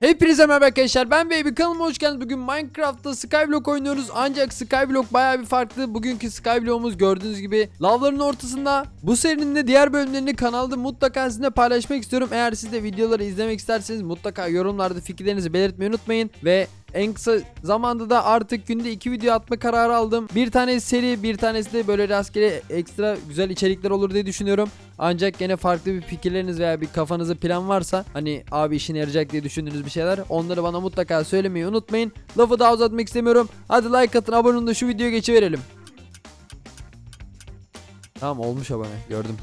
Hepinize merhaba arkadaşlar ben Baby kanalıma hoş geldiniz. Bugün Minecraft'ta Skyblock oynuyoruz ancak Skyblock baya bir farklı. Bugünkü Skyblock'umuz gördüğünüz gibi lavların ortasında. Bu serinin de diğer bölümlerini kanalda mutlaka sizinle paylaşmak istiyorum. Eğer siz de videoları izlemek isterseniz mutlaka yorumlarda fikirlerinizi belirtmeyi unutmayın. Ve en kısa zamanda da artık günde iki video atma kararı aldım. Bir tanesi seri bir tanesi de böyle rastgele ekstra güzel içerikler olur diye düşünüyorum. Ancak gene farklı bir fikirleriniz veya bir kafanızda plan varsa hani abi işine yarayacak diye düşündüğünüz bir şeyler onları bana mutlaka söylemeyi unutmayın. Lafı daha uzatmak istemiyorum. Hadi like atın abone olun da şu videoya geçiverelim. Tamam olmuş abone gördüm.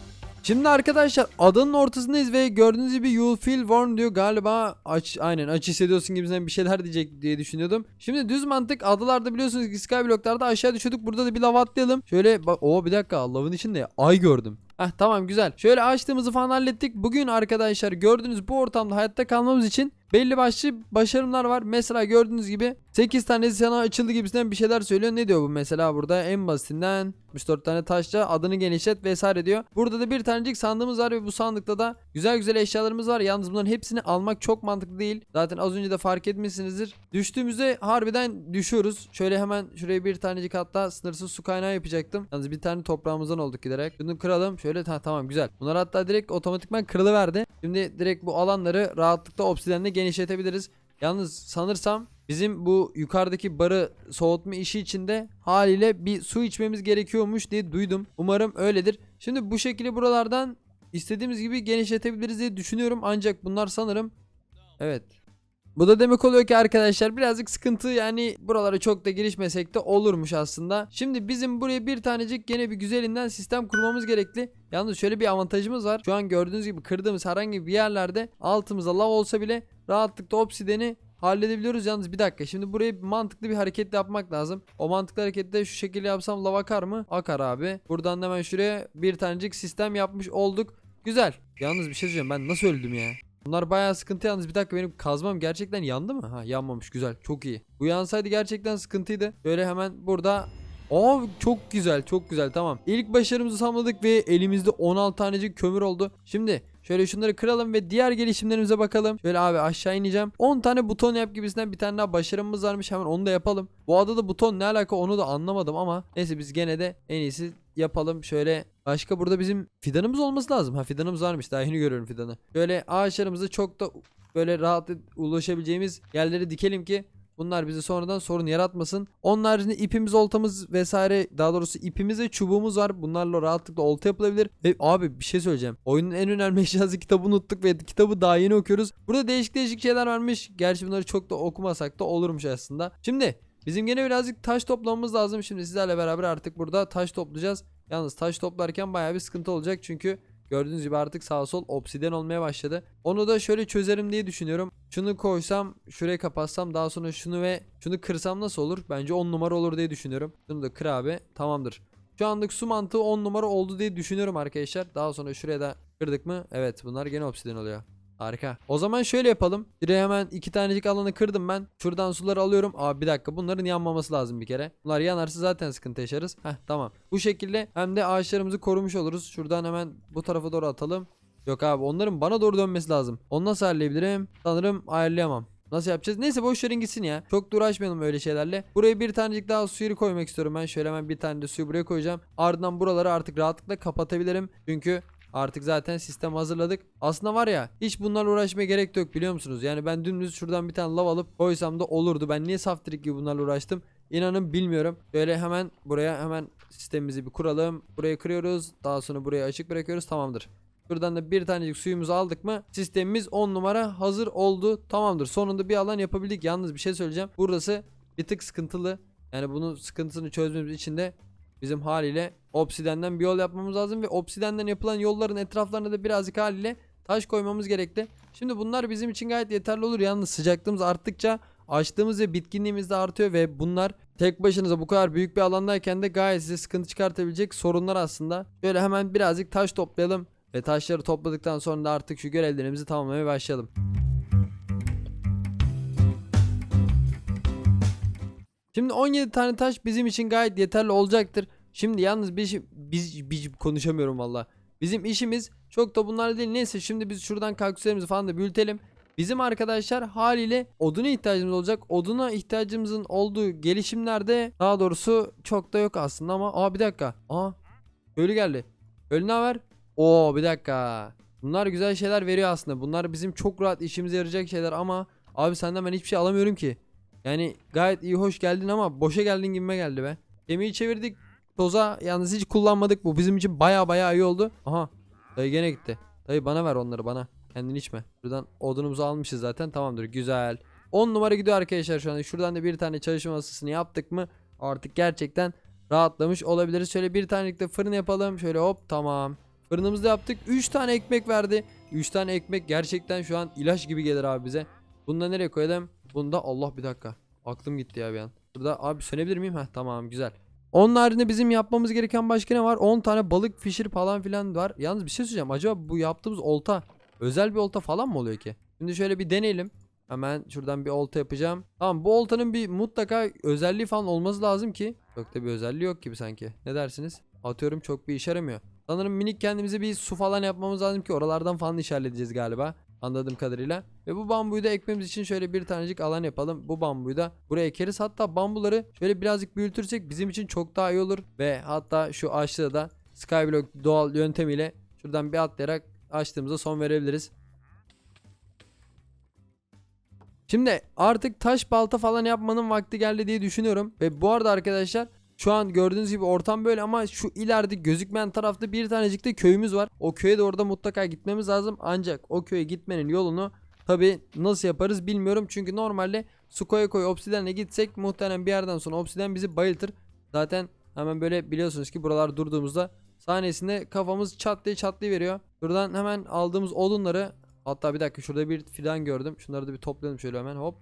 Şimdi arkadaşlar adanın ortasındayız ve gördüğünüz gibi you feel warm diyor galiba aç aynen aç hissediyorsun gibisinden bir şeyler diyecek diye düşünüyordum. Şimdi düz mantık adalarda biliyorsunuz ki skyblocklarda aşağı düşüyorduk burada da bir lava atlayalım. Şöyle bak o bir dakika lavın içinde ay gördüm. Heh tamam güzel. Şöyle açtığımızı falan hallettik. Bugün arkadaşlar gördüğünüz bu ortamda hayatta kalmamız için belli başlı başarımlar var. Mesela gördüğünüz gibi 8 tanesi sana açıldı gibisinden bir şeyler söylüyor. Ne diyor bu mesela burada? En basitinden 64 tane taşla adını genişlet vesaire diyor. Burada da bir tanecik sandığımız var ve bu sandıkta da güzel güzel eşyalarımız var. Yalnız bunların hepsini almak çok mantıklı değil. Zaten az önce de fark etmişsinizdir. Düştüğümüzde harbiden düşüyoruz. Şöyle hemen şuraya bir tanecik hatta sınırsız su kaynağı yapacaktım. Yalnız bir tane toprağımızdan olduk giderek. Bunu kıralım. Şöyle ha, tamam güzel. Bunlar hatta direkt otomatikman kırılıverdi. Şimdi direkt bu alanları rahatlıkla obsidenle genişletebiliriz. Yalnız sanırsam bizim bu yukarıdaki barı soğutma işi içinde haliyle bir su içmemiz gerekiyormuş diye duydum. Umarım öyledir. Şimdi bu şekilde buralardan istediğimiz gibi genişletebiliriz diye düşünüyorum. Ancak bunlar sanırım evet bu da demek oluyor ki arkadaşlar birazcık sıkıntı yani buralara çok da girişmesek de olurmuş aslında. Şimdi bizim buraya bir tanecik gene bir güzelinden sistem kurmamız gerekli. Yalnız şöyle bir avantajımız var. Şu an gördüğünüz gibi kırdığımız herhangi bir yerlerde altımızda lav olsa bile rahatlıkla obsideni halledebiliyoruz. Yalnız bir dakika şimdi buraya mantıklı bir hareket yapmak lazım. O mantıklı harekette şu şekilde yapsam lav akar mı? Akar abi. Buradan da hemen şuraya bir tanecik sistem yapmış olduk. Güzel. Yalnız bir şey söyleyeceğim ben nasıl öldüm ya? Bunlar bayağı sıkıntı yalnız bir dakika benim kazmam gerçekten yandı mı? Ha yanmamış güzel çok iyi. Bu yansaydı gerçekten sıkıntıydı. Böyle hemen burada Aa çok güzel çok güzel tamam. İlk başarımızı tamamladık ve elimizde 16 tanecik kömür oldu. Şimdi Şöyle şunları kıralım ve diğer gelişimlerimize bakalım. Şöyle abi aşağı ineceğim. 10 tane buton yap gibisinden bir tane daha başarımız varmış. Hemen onu da yapalım. Bu adada buton ne alaka onu da anlamadım ama neyse biz gene de en iyisi yapalım. Şöyle başka burada bizim fidanımız olması lazım. Ha fidanımız varmış. Daha yeni görüyorum fidanı. Böyle ağaçlarımızı çok da böyle rahat ulaşabileceğimiz yerleri dikelim ki Bunlar bize sonradan sorun yaratmasın. Onun haricinde ipimiz, oltamız vesaire daha doğrusu ipimiz ve çubuğumuz var. Bunlarla rahatlıkla olta yapılabilir. Ve abi bir şey söyleyeceğim. Oyunun en önemli eşyası kitabı unuttuk ve kitabı daha yeni okuyoruz. Burada değişik değişik şeyler varmış. Gerçi bunları çok da okumasak da olurmuş aslında. Şimdi bizim gene birazcık taş toplamamız lazım. Şimdi sizlerle beraber artık burada taş toplayacağız. Yalnız taş toplarken bayağı bir sıkıntı olacak çünkü Gördüğünüz gibi artık sağ sol obsiden olmaya başladı. Onu da şöyle çözerim diye düşünüyorum. Şunu koysam, şuraya kapatsam, daha sonra şunu ve şunu kırsam nasıl olur? Bence 10 numara olur diye düşünüyorum. Şunu da kır abi. Tamamdır. Şu anlık su mantığı 10 numara oldu diye düşünüyorum arkadaşlar. Daha sonra şuraya da kırdık mı? Evet bunlar gene obsiden oluyor. Harika. O zaman şöyle yapalım. Direkt hemen iki tanecik alanı kırdım ben. Şuradan suları alıyorum. Abi bir dakika bunların yanmaması lazım bir kere. Bunlar yanarsa zaten sıkıntı yaşarız. Heh tamam. Bu şekilde hem de ağaçlarımızı korumuş oluruz. Şuradan hemen bu tarafa doğru atalım. Yok abi onların bana doğru dönmesi lazım. Onu nasıl ayarlayabilirim? Sanırım ayarlayamam. Nasıl yapacağız? Neyse boş verin gitsin ya. Çok da uğraşmayalım öyle şeylerle. Buraya bir tanecik daha suyu koymak istiyorum ben. Şöyle hemen bir tane de suyu buraya koyacağım. Ardından buraları artık rahatlıkla kapatabilirim. Çünkü Artık zaten sistem hazırladık. Aslında var ya hiç bunlarla uğraşmaya gerek yok biliyor musunuz? Yani ben dümdüz şuradan bir tane lav alıp koysam da olurdu. Ben niye saftirik gibi bunlarla uğraştım? İnanın bilmiyorum. Böyle hemen buraya hemen sistemimizi bir kuralım. Buraya kırıyoruz. Daha sonra buraya açık bırakıyoruz. Tamamdır. Buradan da bir tanecik suyumuzu aldık mı sistemimiz 10 numara hazır oldu. Tamamdır. Sonunda bir alan yapabildik. Yalnız bir şey söyleyeceğim. Burası bir tık sıkıntılı. Yani bunun sıkıntısını çözmemiz için de bizim haliyle obsidenden bir yol yapmamız lazım ve obsidenden yapılan yolların etraflarına da birazcık haliyle taş koymamız gerekli. Şimdi bunlar bizim için gayet yeterli olur. Yalnız sıcaklığımız arttıkça açtığımız ve bitkinliğimiz de artıyor ve bunlar tek başınıza bu kadar büyük bir alandayken de gayet size sıkıntı çıkartabilecek sorunlar aslında. Böyle hemen birazcık taş toplayalım ve taşları topladıktan sonra da artık şu görevlerimizi tamamlamaya başlayalım. Şimdi 17 tane taş bizim için gayet yeterli olacaktır. Şimdi yalnız biz, biz, biz konuşamıyorum valla. Bizim işimiz çok da bunlar değil. Neyse şimdi biz şuradan kaktüslerimizi falan da büyütelim. bizim arkadaşlar haliyle oduna ihtiyacımız olacak. Oduna ihtiyacımızın olduğu gelişimlerde daha doğrusu çok da yok aslında ama aa bir dakika. Aa köylü geldi. Köylü ne haber? Oo bir dakika. Bunlar güzel şeyler veriyor aslında. Bunlar bizim çok rahat işimize yarayacak şeyler ama abi senden ben hiçbir şey alamıyorum ki. Yani gayet iyi hoş geldin ama boşa geldin gibime geldi be. Gemiyi çevirdik toza yalnız hiç kullanmadık bu bizim için baya baya iyi oldu. Aha dayı gene gitti. Dayı bana ver onları bana. Kendin içme. Buradan odunumuzu almışız zaten tamamdır güzel. 10 numara gidiyor arkadaşlar şu anda. Şuradan da bir tane çalışma masasını yaptık mı artık gerçekten rahatlamış olabiliriz. Şöyle bir tanelik de fırın yapalım. Şöyle hop tamam. Fırınımızı da yaptık. 3 tane ekmek verdi. 3 tane ekmek gerçekten şu an ilaç gibi gelir abi bize. Bunu da nereye koyalım? Bunu da Allah bir dakika. Aklım gitti ya bir an. Burada abi sönebilir miyim? Heh tamam güzel. Onun haricinde bizim yapmamız gereken başka ne var? 10 tane balık fişir falan filan var. Yalnız bir şey söyleyeceğim. Acaba bu yaptığımız olta özel bir olta falan mı oluyor ki? Şimdi şöyle bir deneyelim. Hemen şuradan bir olta yapacağım. Tamam bu oltanın bir mutlaka özelliği falan olması lazım ki. Çok da bir özelliği yok gibi sanki. Ne dersiniz? Atıyorum çok bir işe yaramıyor. Sanırım minik kendimize bir su falan yapmamız lazım ki oralardan falan işaretleyeceğiz galiba. Anladığım kadarıyla. Ve bu bambuyu da ekmemiz için şöyle bir tanecik alan yapalım. Bu bambuyu da buraya ekeriz. Hatta bambuları şöyle birazcık büyütürsek bizim için çok daha iyi olur. Ve hatta şu ağaçlığı da Skyblock doğal yöntemiyle şuradan bir atlayarak açtığımıza son verebiliriz. Şimdi artık taş balta falan yapmanın vakti geldi diye düşünüyorum. Ve bu arada arkadaşlar şu an gördüğünüz gibi ortam böyle ama şu ileride gözükmeyen tarafta bir tanecik de köyümüz var. O köye de orada mutlaka gitmemiz lazım. Ancak o köye gitmenin yolunu tabi nasıl yaparız bilmiyorum. Çünkü normalde su koya koya obsidenle gitsek muhtemelen bir yerden sonra obsiden bizi bayıltır. Zaten hemen böyle biliyorsunuz ki buralar durduğumuzda sahnesinde kafamız çat diye çatlayıveriyor. Buradan hemen aldığımız odunları hatta bir dakika şurada bir fidan gördüm. Şunları da bir toplayalım şöyle hemen hop.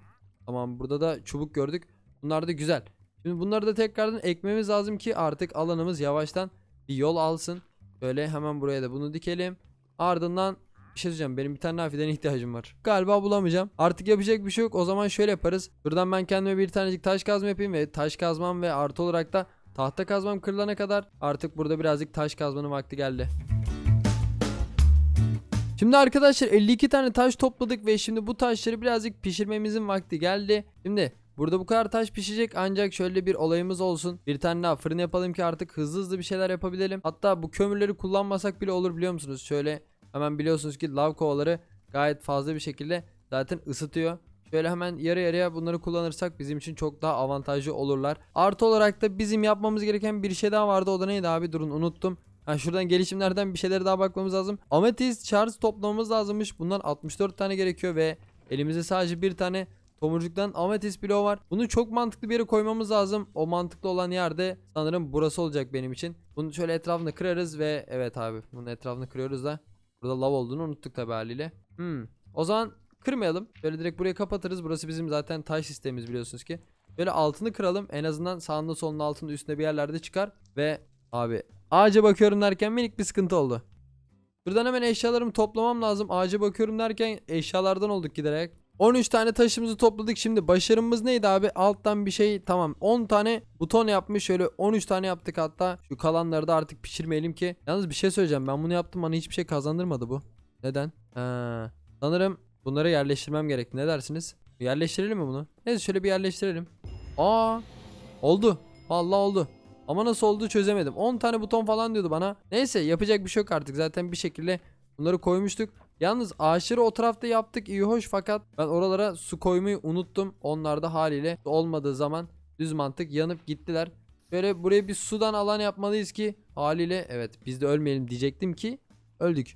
Tamam burada da çubuk gördük. Bunlar da güzel. Şimdi bunları da tekrardan ekmemiz lazım ki artık alanımız yavaştan bir yol alsın. Böyle hemen buraya da bunu dikelim. Ardından bir şey söyleyeceğim benim bir tane daha ihtiyacım var. Galiba bulamayacağım. Artık yapacak bir şey yok. O zaman şöyle yaparız. Buradan ben kendime bir tanecik taş kazma yapayım ve taş kazmam ve artı olarak da tahta kazmam kırılana kadar artık burada birazcık taş kazmanın vakti geldi. Şimdi arkadaşlar 52 tane taş topladık ve şimdi bu taşları birazcık pişirmemizin vakti geldi. Şimdi burada bu kadar taş pişecek ancak şöyle bir olayımız olsun. Bir tane daha fırın yapalım ki artık hızlı hızlı bir şeyler yapabilelim. Hatta bu kömürleri kullanmasak bile olur biliyor musunuz? Şöyle hemen biliyorsunuz ki lav kovaları gayet fazla bir şekilde zaten ısıtıyor. Şöyle hemen yarı yarıya bunları kullanırsak bizim için çok daha avantajlı olurlar. Artı olarak da bizim yapmamız gereken bir şey daha vardı. O da neydi abi? Durun unuttum. Ha şuradan gelişimlerden bir şeylere daha bakmamız lazım. Amethyst Charles toplamamız lazımmış. Bundan 64 tane gerekiyor ve elimizde sadece bir tane tomurcuktan ametist bloğu var. Bunu çok mantıklı bir yere koymamız lazım. O mantıklı olan yerde sanırım burası olacak benim için. Bunu şöyle etrafını kırarız ve evet abi bunun etrafını kırıyoruz da. Burada lav olduğunu unuttuk tabi haliyle. Hmm. O zaman kırmayalım. Böyle direkt burayı kapatırız. Burası bizim zaten taş sistemimiz biliyorsunuz ki. Böyle altını kıralım. En azından sağında solunda altında üstünde bir yerlerde çıkar. Ve abi ağaca bakıyorum derken minik bir sıkıntı oldu. Buradan hemen eşyalarımı toplamam lazım. Ağaca bakıyorum derken eşyalardan olduk giderek. 13 tane taşımızı topladık. Şimdi başarımız neydi abi? Alttan bir şey tamam. 10 tane buton yapmış. Şöyle 13 tane yaptık hatta. Şu kalanları da artık pişirmeyelim ki. Yalnız bir şey söyleyeceğim. Ben bunu yaptım bana hiçbir şey kazandırmadı bu. Neden? Ha, sanırım bunları yerleştirmem gerekti. Ne dersiniz? Yerleştirelim mi bunu? Neyse şöyle bir yerleştirelim. Aa! Oldu. Vallahi oldu. Ama nasıl olduğu çözemedim. 10 tane buton falan diyordu bana. Neyse yapacak bir şey yok artık. Zaten bir şekilde bunları koymuştuk. Yalnız ağaçları o tarafta yaptık iyi hoş fakat ben oralara su koymayı unuttum. Onlar da haliyle olmadığı zaman düz mantık yanıp gittiler. Böyle buraya bir sudan alan yapmalıyız ki haliyle evet biz de ölmeyelim diyecektim ki öldük.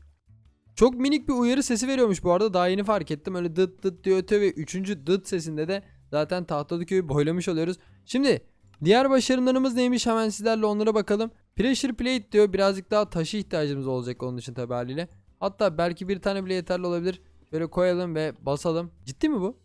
Çok minik bir uyarı sesi veriyormuş bu arada daha yeni fark ettim. Öyle dıt dıt diye ötüyor ve 3. dıt sesinde de zaten Tahtalıköy'ü boylamış oluyoruz. Şimdi diğer başarımlarımız neymiş hemen sizlerle onlara bakalım. Pressure plate diyor birazcık daha taşı ihtiyacımız olacak onun için tabi haliyle. Hatta belki bir tane bile yeterli olabilir. Şöyle koyalım ve basalım. Ciddi mi bu?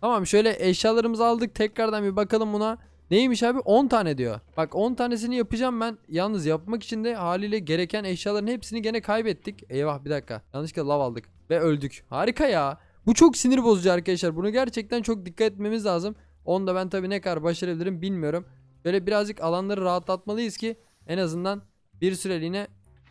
Tamam şöyle eşyalarımızı aldık. Tekrardan bir bakalım buna. Neymiş abi? 10 tane diyor. Bak 10 tanesini yapacağım ben. Yalnız yapmak için de haliyle gereken eşyaların hepsini gene kaybettik. Eyvah bir dakika. Yanlışlıkla lav aldık. Ve öldük. Harika ya. Bu çok sinir bozucu arkadaşlar. Bunu gerçekten çok dikkat etmemiz lazım. Onu da ben tabii ne kadar başarabilirim bilmiyorum. Böyle birazcık alanları rahatlatmalıyız ki en azından bir süreliğine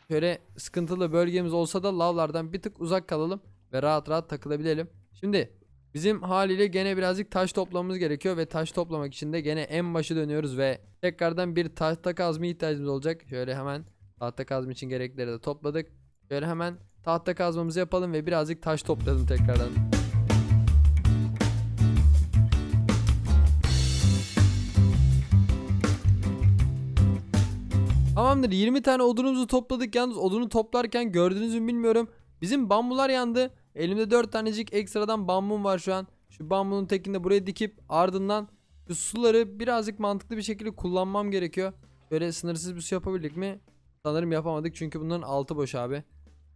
şöyle sıkıntılı bölgemiz olsa da lavlardan bir tık uzak kalalım ve rahat rahat takılabilelim. Şimdi bizim haliyle gene birazcık taş toplamamız gerekiyor ve taş toplamak için de gene en başa dönüyoruz ve tekrardan bir tahta kazma ihtiyacımız olacak. Şöyle hemen tahta kazma için gerekleri de topladık. Şöyle hemen tahta kazmamızı yapalım ve birazcık taş toplayalım tekrardan. Tamamdır 20 tane odunumuzu topladık yalnız odunu toplarken gördünüz mü bilmiyorum. Bizim bambular yandı. Elimde 4 tanecik ekstradan bambum var şu an. Şu bambunun tekini de buraya dikip ardından şu suları birazcık mantıklı bir şekilde kullanmam gerekiyor. Böyle sınırsız bir su yapabildik mi? Sanırım yapamadık çünkü bunların altı boş abi.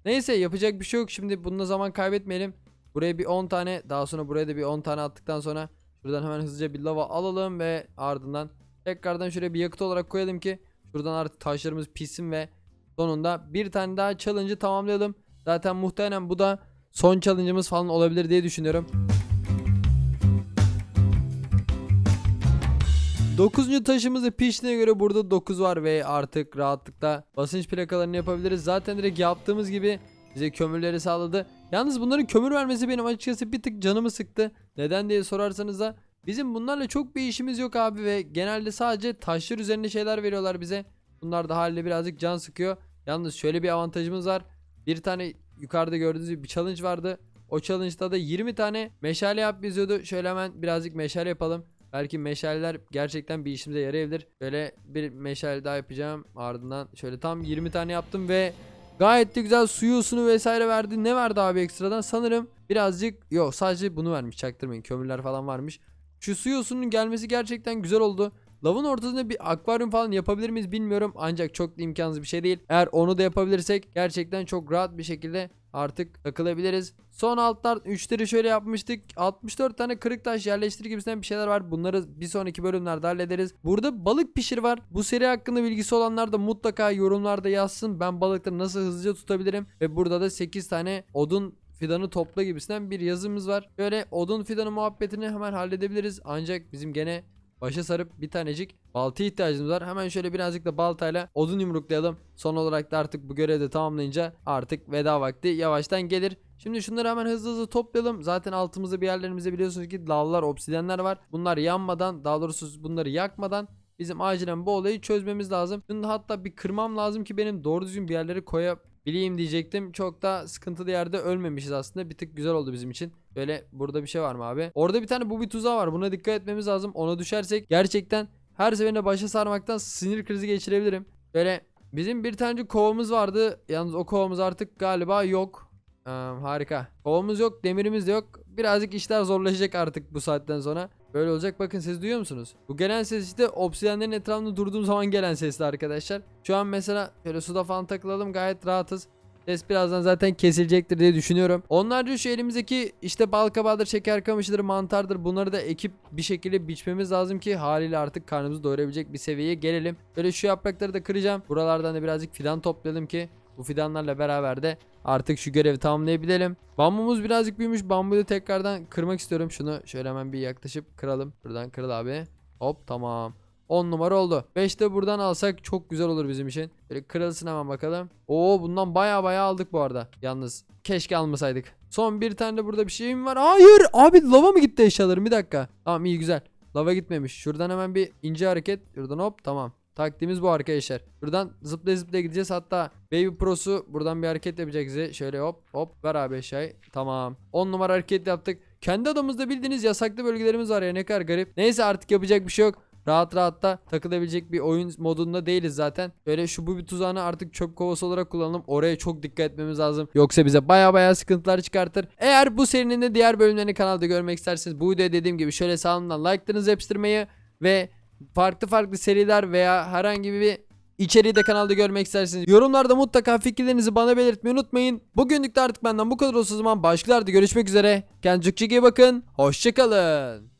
Neyse yapacak bir şey yok şimdi bununla zaman kaybetmeyelim. Buraya bir 10 tane daha sonra buraya da bir 10 tane attıktan sonra şuradan hemen hızlıca bir lava alalım ve ardından tekrardan şuraya bir yakıt olarak koyalım ki şuradan artık taşlarımız pişsin ve sonunda bir tane daha challenge'ı tamamlayalım. Zaten muhtemelen bu da son challenge'ımız falan olabilir diye düşünüyorum. 9. taşımızı piştiğine göre burada 9 var ve artık rahatlıkla basınç plakalarını yapabiliriz. Zaten direkt yaptığımız gibi bize kömürleri sağladı. Yalnız bunların kömür vermesi benim açıkçası bir tık canımı sıktı. Neden diye sorarsanız da bizim bunlarla çok bir işimiz yok abi ve genelde sadece taşlar üzerinde şeyler veriyorlar bize. Bunlar da haliyle birazcık can sıkıyor. Yalnız şöyle bir avantajımız var. Bir tane yukarıda gördüğünüz gibi bir challenge vardı. O challenge'da da 20 tane meşale yap yazıyordu. Şöyle hemen birazcık meşale yapalım. Belki meşaleler gerçekten bir işimize yarayabilir. Böyle bir meşale daha yapacağım. Ardından şöyle tam 20 tane yaptım ve gayet de güzel suyu ısını vesaire verdi. Ne verdi abi ekstradan? Sanırım birazcık yok sadece bunu vermiş çaktırmayın. Kömürler falan varmış. Şu suyu ısının gelmesi gerçekten güzel oldu. Lavın ortasında bir akvaryum falan yapabilir miyiz bilmiyorum. Ancak çok da imkansız bir şey değil. Eğer onu da yapabilirsek gerçekten çok rahat bir şekilde artık takılabiliriz. Son altlar 3'leri şöyle yapmıştık. 64 tane kırık taş yerleştir gibisinden bir şeyler var. Bunları bir sonraki bölümlerde hallederiz. Burada balık pişir var. Bu seri hakkında bilgisi olanlar da mutlaka yorumlarda yazsın. Ben balıkları nasıl hızlıca tutabilirim. Ve burada da 8 tane odun fidanı topla gibisinden bir yazımız var. Böyle odun fidanı muhabbetini hemen halledebiliriz. Ancak bizim gene başa sarıp bir tanecik balta ihtiyacımız var. Hemen şöyle birazcık da baltayla odun yumruklayalım. Son olarak da artık bu görevi de tamamlayınca artık veda vakti yavaştan gelir. Şimdi şunları hemen hızlı hızlı toplayalım. Zaten altımızda bir yerlerimizde biliyorsunuz ki lavlar, obsidyenler var. Bunlar yanmadan, daha doğrusu bunları yakmadan bizim acilen bu olayı çözmemiz lazım. Şimdi hatta bir kırmam lazım ki benim doğru düzgün bir yerlere koyabileyim diyecektim. Çok da sıkıntılı yerde ölmemişiz aslında. Bir tık güzel oldu bizim için. Böyle burada bir şey var mı abi? Orada bir tane bu bir tuzağı var. Buna dikkat etmemiz lazım. Ona düşersek gerçekten her seferinde başa sarmaktan sinir krizi geçirebilirim. Böyle bizim bir tane kovamız vardı. Yalnız o kovamız artık galiba yok. Ee, harika. Kovamız yok, demirimiz de yok. Birazcık işler zorlaşacak artık bu saatten sonra. Böyle olacak. Bakın siz duyuyor musunuz? Bu gelen ses işte obsidiyenlerin etrafında durduğum zaman gelen sesli arkadaşlar. Şu an mesela şöyle suda falan takılalım gayet rahatız. Ses birazdan zaten kesilecektir diye düşünüyorum. Onlarca şu elimizdeki işte bal kabağıdır, şeker kamışıdır, mantardır bunları da ekip bir şekilde biçmemiz lazım ki haliyle artık karnımızı doyurabilecek bir seviyeye gelelim. Böyle şu yaprakları da kıracağım. Buralardan da birazcık fidan toplayalım ki bu fidanlarla beraber de artık şu görevi tamamlayabilelim. Bambumuz birazcık büyümüş. Bambuyu da tekrardan kırmak istiyorum. Şunu şöyle hemen bir yaklaşıp kıralım. Buradan kırıl abi. Hop tamam. 10 numara oldu. 5 de buradan alsak çok güzel olur bizim için. Böyle kırılsın hemen bakalım. Oo bundan baya baya aldık bu arada. Yalnız keşke almasaydık. Son bir tane de burada bir şeyim var. Hayır abi lava mı gitti eşyalarım bir dakika. Tamam iyi güzel. Lava gitmemiş. Şuradan hemen bir ince hareket. Şuradan hop tamam. Taktiğimiz bu arkadaşlar. Buradan zıplaya zıplaya gideceğiz. Hatta Baby Pro'su buradan bir hareket yapacak bize. Şöyle hop hop ver abi eşyayı. Tamam. 10 numara hareket yaptık. Kendi adamımızda bildiğiniz yasaklı bölgelerimiz var ya ne kadar garip. Neyse artık yapacak bir şey yok. Rahat rahat da takılabilecek bir oyun modunda değiliz zaten. Böyle şu bu bir tuzağını artık çöp kovası olarak kullanalım. Oraya çok dikkat etmemiz lazım. Yoksa bize baya baya sıkıntılar çıkartır. Eğer bu serinin de diğer bölümlerini kanalda görmek isterseniz bu videoya dediğim gibi şöyle sağlamdan like'larınızı yapıştırmayı ve farklı farklı seriler veya herhangi bir içeriği de kanalda görmek isterseniz yorumlarda mutlaka fikirlerinizi bana belirtmeyi unutmayın. Bugünlük de artık benden bu kadar olsun o zaman başkalarda görüşmek üzere. Kendinize iyi bakın. Hoşçakalın.